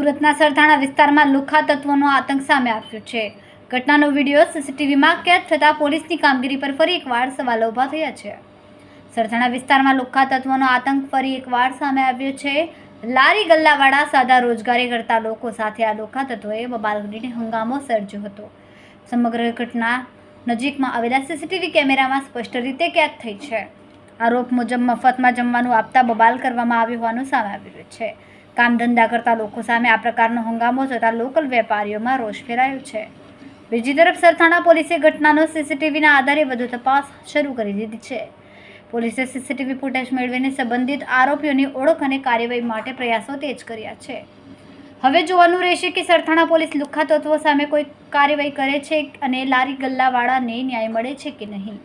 સુરતના સરથાણા વિસ્તારમાં લુખા તત્વોનો આતંક સામે આવ્યો છે. ઘટનાનો વીડિયો સીસીટીવીમાં કેદ થતાં પોલીસની કામગીરી પર ફરી એકવાર સવાલો ઊભા થયા છે. સરથાણા વિસ્તારમાં લુખા તત્વોનો આતંક ફરી એકવાર સામે આવ્યો છે. લારી ગલ્લાવાળા સાદા રોજગારી કરતા લોકો સાથે આ લુખા તત્વોએ બબાલ કરીને હંગામો સર્જ્યો હતો. સમગ્ર ઘટના નજીકમાં આવેલા સીસીટીવી કેમેરામાં સ્પષ્ટ રીતે કેદ થઈ છે. આરોપ મુજબ મફતમાં જમવાનું આપતા બબાલ કરવામાં આવ્યું હોવાનું સામે આવ્યું છે. કામ ધંધા કરતા લોકો સામે આ પ્રકારનો હંગામો થતાં લોકલ વેપારીઓમાં રોષ ફેરાયો છે. બીજી તરફ સરથાણા પોલીસે ઘટનાનો સીસીટીવીના આધારે વધુ તપાસ શરૂ કરી દીધી છે. પોલીસે સીસીટીવી ફૂટેજ મેળવીને સંબંધિત આરોપીઓની ઓળખ અને કાર્યવાહી માટે પ્રયાસો તેજ કર્યા છે. હવે જોવાનું રહેશે કે સરથાણા પોલીસ લુખ્ખા તત્વો સામે કોઈ કાર્યવાહી કરે છે અને લારી ગલ્લાવાળાને ન્યાય મળે છે કે નહીં.